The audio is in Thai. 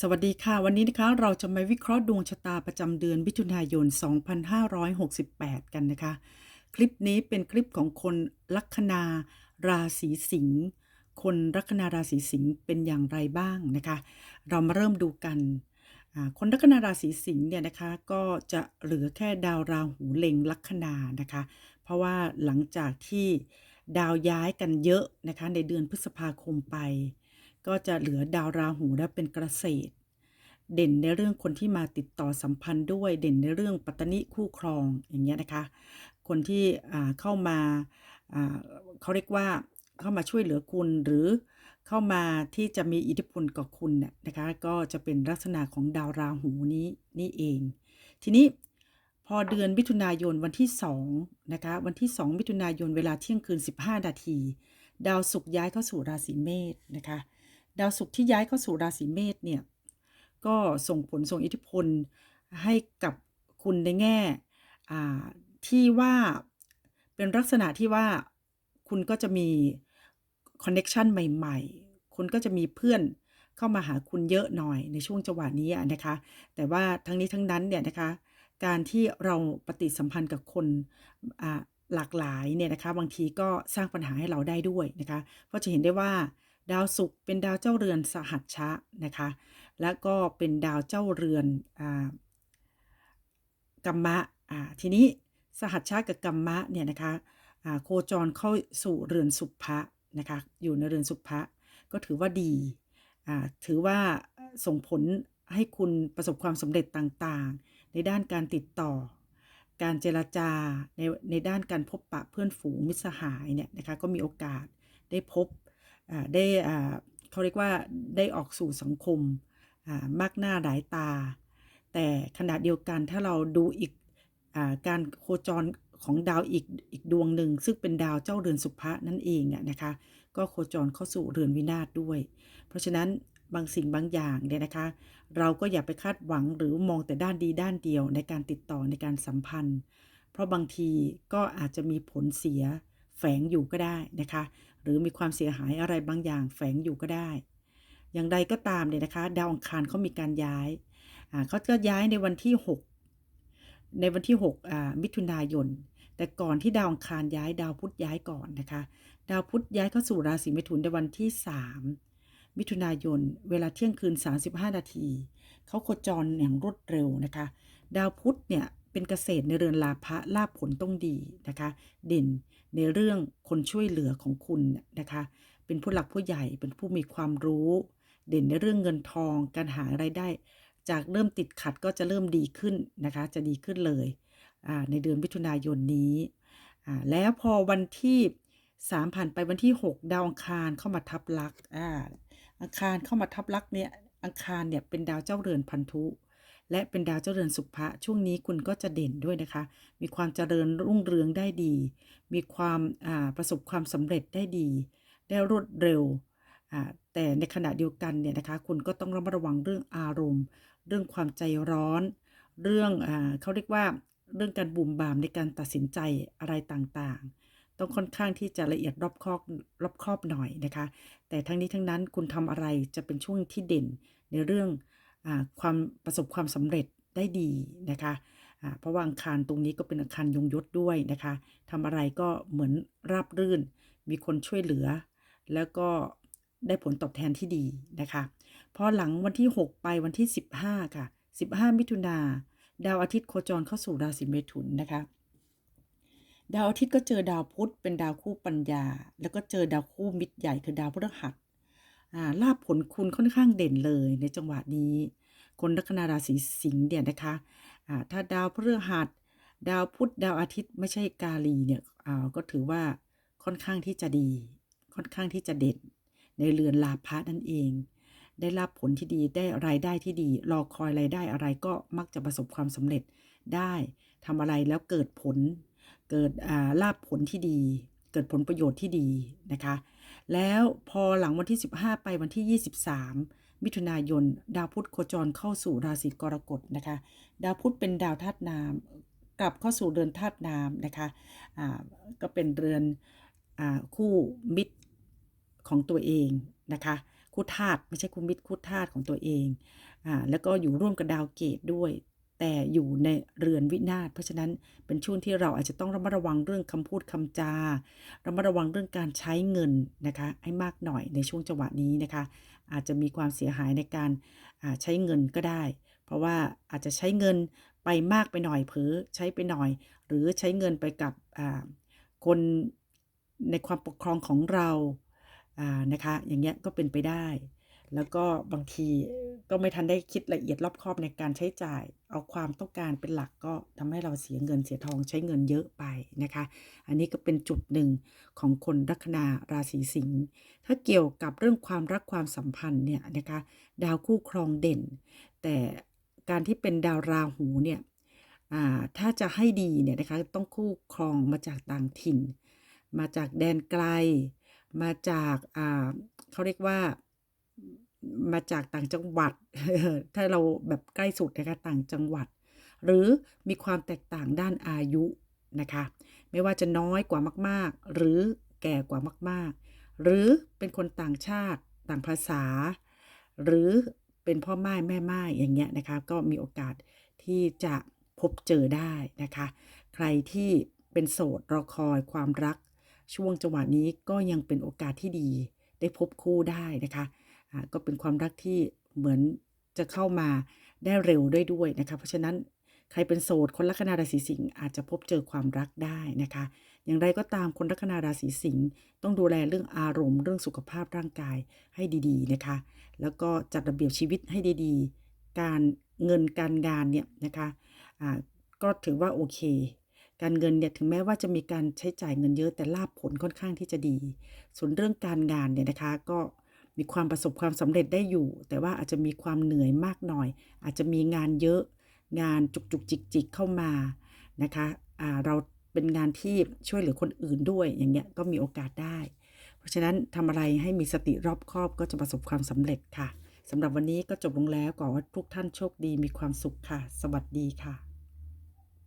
สวัสดีค่ะ วันนี้นะคะเราจะมาวิเคราะห์ดวงชะตาประจำเดือนมิถุนายน 2568 กันนะคะ คลิปนี้เป็นคลิปของคนลัคนาราศีสิงห์คนลัคนาราศีสิงห์เป็นอย่างไรบ้างนะคะ เรามาเริ่มดูกัน คนลัคนาราศีสิงห์เนี่ยนะคะก็จะเหลือแค่ดาวราหูเล็งลัคนานะคะ เพราะว่าหลังจากที่ดาวย้ายกันเยอะนะคะในเดือนพฤษภาคมไป ก็จะเหลือดาวราหูและเป็นเกษตร เด่นในเรื่องคนที่มาติดต่อสัมพันธ์ด้วย เด่นในเรื่องปัตตนิคู่ครองอย่างเงี้ยนะคะ คนที่เข้ามาเขาเรียกว่าเข้ามาช่วยเหลือคุณหรือเข้ามาที่จะมีอิทธิพลกับคุณเนี่ยนะคะก็จะเป็นลักษณะของดาวราหูนี้นี่เอง ทีนี้พอเดือนมิถุนายนวันที่2นะคะวันที่ 2 มิถุนายนเวลาเที่ยงคืน 15 นาที ดาวศุกร์ย้ายเข้าสู่ราศีเมษนะคะ ดาวศุกร์ที่ย้ายเข้าสู่ราศีเมษเนี่ยก็ส่งผลส่งอิทธิพลให้กับคุณในแง่ที่ว่าเป็นลักษณะที่ว่าคุณก็จะมีคอนเน็ชันใหม่ๆ คุณก็จะมีเพื่อนเข้ามาหาคุณเยอะหน่อยในช่วงจังหวะนี้นะคะ แต่ว่าทั้งนี้ทั้งนั้นเนี่ยนะคะ การที่เราปฏิสัมพันธ์กับคนหลากหลายเนี่ยนะคะ บางทีก็สร้างปัญหาให้เราได้ด้วยนะคะ เพราะจะเห็นได้ว่า ดาวศุกร์เป็นดาวเจ้าเรือนสหัชชะนะคะ และก็เป็นดาวเจ้าเรือนอกัมมะทีนี้สหัชชะกับกัมมะเนี่ยนะคะโคจรเข้าสู่เรือนสุภะนะคะอยู่ในเรือนสุภะก็ถือว่าดีถือว่าส่งผลให้คุณประสบความสำเร็จต่างๆ ในด้านการติดต่อ การเจรจาในในด้านการพบปะเพื่อนฝูงมิตรสหายเนี่ยนะคะก็มีโอกาสได้พบ ได้เขาเรียกว่าได้ออกสู่สังคมมากหน้าหลายตา แต่ขณะเดียวกันถ้าเราดูอีกอการโคจรของดาวอีกอีกดวงหนึ่ง ซึ่งเป็นดาวเจ้าเรือนสุภะนั่นเองนะคะ ก็โคจรเข้าสู่เรือนวินาศด้วย เพราะฉะนั้นบางสิ่งบางอย่างเนี่ยนะคะ เราก็อย่าไปคาดหวังหรือมองแต่ด้านดีด้านเดียวในการติดต่อในการสัมพันธ์ เพราะบางทีก็อาจจะมีผลเสียแฝงอยู่ก็ได้นะคะ หรือมีความเสียหายอะไรบางอย่างแฝงอยู่ก็ได้ อย่างใดก็ตามเนี่ยนะคะ ดาวอังคารเขามีการย้ายเขาจะย้ายในวันที่ 6 ในวันที่6มิถุนายน แต่ก่อนที่ดาวอังคารย้ายดาวพุธย้ายก่อนนะคะ ดาวพุธย้ายเข้าสู่ราศีเมถุนในวันที่ 3 มิถุนายน เวลาเที่ยงคืน 35 นาที เขาโคจรอย่างรวดเร็วนะคะ ดาวพุธเนี่ย เป็นเกษตรในเรือนลาภะลาภผลต้องดีนะคะ เด่นในเรื่องคนช่วยเหลือของคุณนะคะ เป็นผู้หลักผู้ใหญ่เป็นผู้มีความรู้ เด่นในเรื่องเงินทอง การหาไรายได้ จากเริ่มติดขัดก็จะเริ่มดีขึ้นนะคะ จะดีขึ้นเลยในเดือนมิถุนายนนี้ แล้วพอวันที่ 3 ผ่านไปวันที่ 6 ดาวอังคารเข้ามาทับลักอ่าอังคารเข้ามาทับลักเนี่ยอังคารเนี่ยเป็นดาวเจ้าเรือนพันธุ และเป็นดาวเจ้าเรือนสุภะช่วงนี้คุณก็จะเด่นด้วยนะคะ มีความเจริญรุ่งเรืองได้ดี มีความาประสบความสำเร็จได้ดี ได้รวดเร็ว แต่ในขณะเดียวกันเนี่ยนะคะ คุณก็ต้องระมัดระวังเรื่องอารมณ์ เรื่องความใจร้อน เรื่องอเขาเรียกว่าเรื่องการบุ่มบามในการตัดสินใจอะไรต่างๆ ต้องค่อนข้างที่จะละเอียดรอบคอบรอบคอบหน่อยนะคะ แต่ทั้งนี้ทั้งนั้นคุณทำอะไรจะเป็นช่วงที่เด่นในเรื่อง ความประสบความสำเร็จได้ดีนะคะเพราะว่าอังคารตรงนี้ก็เป็นอังคารยงยศด้วยนะคะทำอะไรก็เหมือนราบรื่น มีคนช่วยเหลือ แล้วก็ได้ผลตอบแทนที่ดีนะคะพอหลังวันที่ 6 ไปวันที่ 15 ค่ะ 15 มิถุนาดาวอาทิตย์โคจรเข้าสู่ราศีเมถุนนะคะดาวอาทิตย์ก็เจอดาวพุธเป็นดาวคู่ปัญญา แล้วก็เจอดาวคู่มิตรใหญ่คือดาวพฤหัส ลาภผลคุณค่อนข้างเด่นเลยในจังหวะนี้ คนลัคนาราศีสิงห์เนี่ยนะคะถ้าดาวพฤหัส ดาวพุธดาวอาทิตย์ไม่ใช่กาลีเนี่ยก็ถือว่าค่อนข้างที่จะดี ค่อนข้างที่จะเด่น ในเรือนลาภะนั่นเอง ได้รับผลที่ดีได้รายได้ที่ดี รอคอยรายได้อะไรก็มักจะประสบความสำเร็จได้ทำอะไรแล้วเกิดผลเกิดลาภผลที่ดี เกิดผลประโยชน์ที่ดีนะคะ แล้วพอหลังวันที่ 15 ไปวันที่ 23 มิถุนายน ดาวพุธโคจรเข้าสู่ราศีกรกฎนะคะ ดาวพุธเป็นดาวธาตุน้ำกลับเข้าสู่เรือนธาตุน้ำนะคะอ่าก็เป็นเรือนอคู่มิตรของตัวเองนะคะ คู่ธาตุไม่ใช่คู่มิตรคู่ธาตุของตัวเองอแล้วก็อยู่ร่วมกับดาวเกตด้วย แต่อยู่ในเรือนวินาศเพราะฉะนั้นเป็นช่วงที่เราอาจจะต้องระมัดระวังเรื่องคำพูดคำจา ระมัดระวังเรื่องการใช้เงินนะคะให้มากหน่อยในช่วงจังหวะนี้นะคะ อาจจะมีความเสียหายในการใช้เงินก็ได้ เพราะว่าอาจจะใช้เงินไปมากไปหน่อยเผลอใช้ไปหน่อย หรือใช้เงินไปกับคนในความปกครองของเรานะคะ อย่างเงี้ยก็เป็นไปได้ แล้วก็บางทีก็ไม่ทันได้คิดละเอียดรอบคอบในการใช้จ่าย เอาความต้องการเป็นหลักก็ทำให้เราเสียเงินเสียทองใช้เงินเยอะไปนะคะ อันนี้ก็เป็นจุดหนึ่งของคนลัคนาราศีสิงห์ถ้าเกี่ยวกับเรื่องความรักความสัมพันธ์เนี่ยนะคะดาวคู่ครองเด่น แต่การที่เป็นดาวราหูเนี่ยถ้าจะให้ดีเนี่ยนะคะต้องคู่ครองมาจากต่างถิ่น มาจากแดนไกล มาจากเขาเรียกว่า มาจากต่างจังหวัด ถ้าเราแบบใกล้สุดนะคะต่างจังหวัด หรือมีความแตกต่างด้านอายุนะคะ ไม่ว่าจะน้อยกว่ามาก ๆ หรือแก่กว่ามาก ๆ หรือเป็นคนต่างชาติต่างภาษา หรือเป็นพ่อไม้แม่ไม้อย่างเงี้ยนะคะก็มีโอกาสที่จะพบเจอได้นะคะ ใครที่เป็นโสดรอคอยความรัก ช่วงจังหวะนี้ก็ยังเป็นโอกาสที่ดี ได้พบคู่ได้นะคะ ก็เป็นความรักที่เหมือนจะเข้ามาได้เร็วด้วยด้วยนะคะเพราะฉะนั้นใครเป็นโสดคนลัคนาราศีสิงห์อาจจะพบเจอความรักได้นะคะ อย่างไรก็ตามคนลัคนาราศีสิงห์ต้องดูแลเรื่องอารมณ์เรื่องสุขภาพร่างกายให้ดีๆนะคะ แล้วก็จัดระเบียบชีวิตให้ดีๆ การเงินการงานเนี่ยนะคะอ่าก็ถือว่าโอเค การเงินเนี่ยถึงแม้ว่าจะมีการใช้จ่ายเงินเยอะแต่ลาบผลค่อนข้างที่จะดี ส่วนเรื่องการงานเนี่ยนะคะก็ มีความประสบความสำเร็จได้อยู่ แต่ว่าอาจจะมีความเหนื่อยมากหน่อย อาจจะมีงานเยอะงานจุกจุกจิกจิกเข้ามานะคะอ่าเราเป็นงานที่ช่วยเหลือคนอื่นด้วยอย่างเงี้ยก็มีโอกาสได้ เพราะฉะนั้นทำอะไรให้มีสติรอบคอบก็จะประสบความสำเร็จค่ะสำหรับวันนี้ก็จบลงแล้วก่อว่าทุกท่านโชคดีมีความสุขค่ะ สวัสดีค่ะ